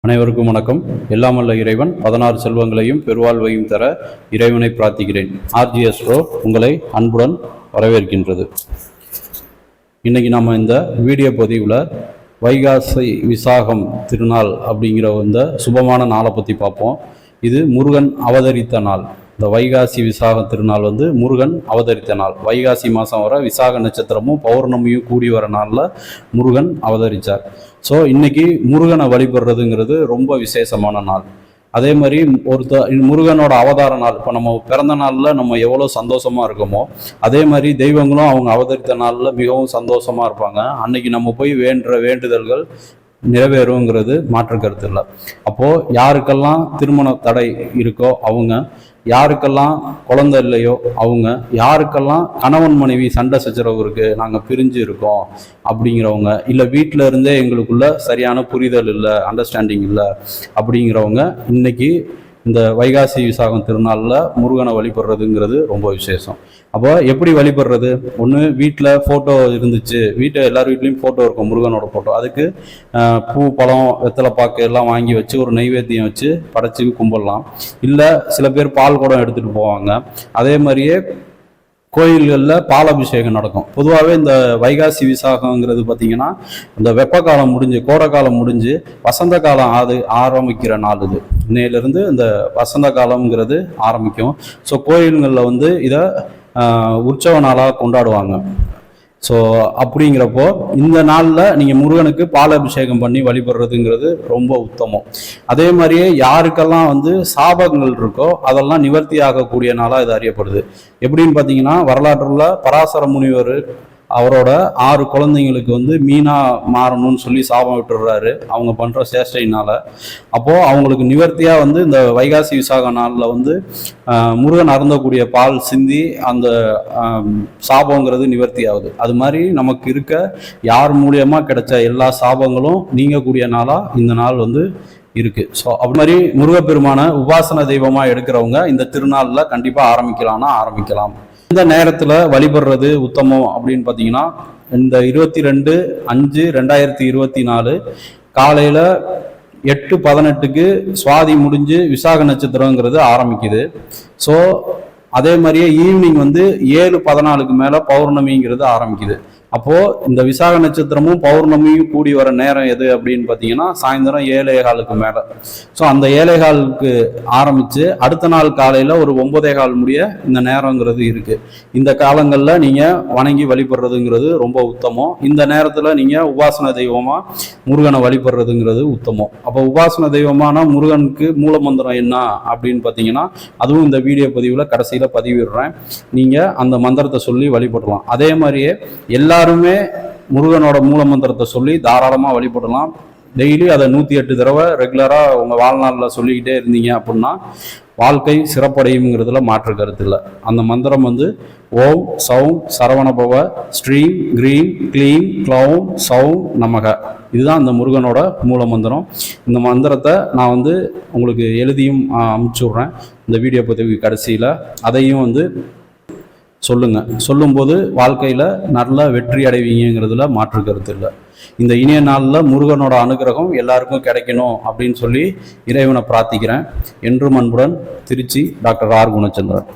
அனைவருக்கும் வணக்கம். எல்லாம் வல்ல இறைவன் பதினாறு செல்வங்களையும் பெருவாழ்வையும் தர இறைவனை பிரார்த்திக்கிறேன். ஆர்ஜிஎஸ் ரோ உங்களை அன்புடன் வரவேற்கின்றது. இன்றைக்கி நம்ம இந்த வீடியோ பதிவில் வைகாசி விசாகம் திருநாள் அப்படிங்கிற இந்த சுபமான நாளை பற்றி பார்ப்போம். இது முருகன் அவதரித்த நாள். இந்த வைகாசி விசாக திருநாள் வந்து முருகன் அவதரித்த நாள். வைகாசி மாதம் வர விசாக நட்சத்திரமும் பௌர்ணமியும் கூடி வர நாளில் முருகன் அவதரித்தார் ஸோ இன்றைக்கி முருகனை வழிபடுறதுங்கிறது ரொம்ப விசேஷமான நாள். அதே மாதிரி ஒருத்த முருகனோட அவதார நாள் இப்போ நம்ம பிறந்த நாளில் நம்ம எவ்வளோ சந்தோஷமா இருக்கோமோ அதே மாதிரி தெய்வங்களும் அவங்க அவதரித்த நாளில் மிகவும் சந்தோஷமா இருப்பாங்க. அன்னைக்கு நம்ம போய் வேண்டுற வேண்டுதல்கள் நிறைவேறுங்கிறது மாற்று கருத்து இல்லை. அப்போ யாருக்கெல்லாம் திருமண தடை இருக்கோ அவங்க யாருக்கெல்லாம் குழந்தை இல்லையோ அவங்க யாருக்கெல்லாம் கணவன் மனைவி சண்டை சச்சரவு இருக்குது நாங்கள் பிரிஞ்சு இருக்கோம் அப்படிங்கிறவங்க இல்லை வீட்டில் இருந்தே எங்களுக்குள்ள சரியான புரிதல் இல்லை அண்டர்ஸ்டாண்டிங் இல்லை அப்படிங்கிறவங்க இன்னைக்கு இந்த வைகாசி விசாகம் திருநாளில் முருகனை வழிபடுறதுங்கிறது ரொம்ப விசேஷம். அப்போ எப்படி வழிபடுறது? ஒன்று வீட்டில் ஃபோட்டோ இருந்துச்சு. வீட்டை எல்லார் வீட்லேயும் ஃபோட்டோ இருக்கும் முருகனோட ஃபோட்டோ அதுக்கு பூ பழம் வெத்தலை பாக்கு எல்லாம் வாங்கி வச்சு ஒரு நைவேத்தியம் வச்சு படைச்சி கும்பிடலாம். இல்லை சில பேர் பால் குடம் எடுத்துகிட்டு போவாங்க. அதே மாதிரியே கோயில்களில் பாலாபிஷேகம் நடக்கும். பொதுவாகவே இந்த வைகாசி விசாகங்கிறது பார்த்தீங்கன்னா இந்த வெப்ப காலம் முடிஞ்சு கோடை காலம் முடிஞ்சு வசந்த காலம் அது ஆரம்பிக்கிற நாள் இது. இன்னையிலிருந்து இந்த வசந்த காலம்ங்கிறது ஆரம்பிக்கும். ஸோ கோயில்களில் வந்து இதை உற்சவ நாளாக கொண்டாடுவாங்க. ஸோ அப்படிங்கிறப்போ இந்த நாளில் நீங்கள் முருகனுக்கு பாலாபிஷேகம் பண்ணி வழிபடுறதுங்கிறது ரொம்ப உத்தமம். அதே மாதிரியே யாருக்கெல்லாம் வந்து சாபங்கள் இருக்கோ அதெல்லாம் நிவர்த்தி ஆகக்கூடிய நாளாக இது அறியப்படுது. எப்படின்னு பார்த்தீங்கன்னா வரலாற்றில் பராசர முனிவர் அவரோட ஆறு குழந்தைங்களுக்கு வந்து மீனா மாறணும்னு சொல்லி சாபம் விட்டுடுறாரு. அவங்க பண்ற சேஷ்டையினால. அப்போ அவங்களுக்கு நிவர்த்தியா வந்து இந்த வைகாசி விசாக நாளில் வந்து முருகன் அறந்தக்கூடிய பால் சிந்தி அந்த சாபங்கிறது நிவர்த்தி ஆகுது. அது மாதிரி நமக்கு இருக்க யார் மூலியமா கிடைச்ச எல்லா சாபங்களும் நீங்கக்கூடிய நாளா இந்த நாள் வந்து இருக்கு. ஸோ அப்படி மாதிரி முருகப்பெருமான உபாசன தெய்வமா எடுக்கிறவங்க இந்த திருநாளில் கண்டிப்பா ஆரம்பிக்கலாம்னா ஆரம்பிக்கலாம். இந்த நேரத்தில் வழிபடுறது உத்தமம் அப்படின்னு பார்த்தீங்கன்னா இந்த இருபத்தி ரெண்டு அஞ்சு ரெண்டாயிரத்தி இருபத்தி நாலு காலையில் எட்டு பதினெட்டுக்கு சுவாதி முடிஞ்சு விசாக நட்சத்திரங்கிறது ஆரம்பிக்குது. ஸோ அதே மாதிரியே ஈவினிங் வந்து ஏழு பதினாலுக்கு மேலே பௌர்ணமிங்கிறது ஆரம்பிக்குது. அப்போ இந்த விசாக நட்சத்திரமும் பௌர்ணமியும் கூடி வர நேரம் எது அப்படின்னு பார்த்தீங்கன்னா சாயந்தரம் ஏழே காலுக்கு மேல. ஸோ அந்த ஏழே காலுக்கு ஆரம்பிச்சு அடுத்த நாள் காலையில ஒரு ஒன்பதே கால் முடிய இந்த நேரங்கிறது இருக்கு. இந்த காலங்களில் நீங்க வணங்கி வழிபடுறதுங்கிறது ரொம்ப உத்தமம். இந்த நேரத்துல நீங்க உபாசன தெய்வமா முருகனை வழிபடுறதுங்கிறது உத்தமம். அப்போ உபாசன தெய்வமான முருகனுக்கு மூலமந்திரம் என்ன அப்படின்னு பார்த்தீங்கன்னா அதுவும் இந்த வீடியோ பதிவில் கடைசியில் பதிவிடுறேன். நீங்கள் அந்த மந்திரத்தை சொல்லி வழிபடலாம். அதே மாதிரியே எல்லா எல்லாருமே முருகனோட மூலமந்திரத்தை சொல்லி தாராளமாக வழிபடலாம். டெய்லி அதை நூற்றி எட்டு தடவை ரெகுலராக உங்கள் வாழ்நாளில் சொல்லிக்கிட்டே இருந்தீங்க அப்படின்னா வாழ்க்கை சிறப்படையுங்கிறதுல மாற்று கருத்து இல்லை. அந்த மந்திரம் வந்து ஓம் சவும் சரவணபவ ஸ்ட்ரீம் க்ரீம் க்ளீம் க்ளௌம் சவும் நமக. இதுதான் அந்த முருகனோட மூல மந்திரம். இந்த மந்திரத்தை நான் வந்து உங்களுக்கு எழுதியும் அமுச்சு விட்றேன். இந்த வீடியோ பதிவு கடைசியில் அதையும் வந்து சொல்லுங்கள் சொல்லும்போது வாழ்க்கையில் நல்ல வெற்றி அடைவீங்கிறதுல மாற்று கருத்து இல்லை. இந்த இனிய நாளில் முருகனோட அனுகிரகம் எல்லாருக்கும் கிடைக்கணும் அப்படின்னு சொல்லி இறைவனை பிரார்த்திக்கிறேன். என்றும் அன்புடன் திருச்சி டாக்டர் ஆர் குணச்சந்திரன்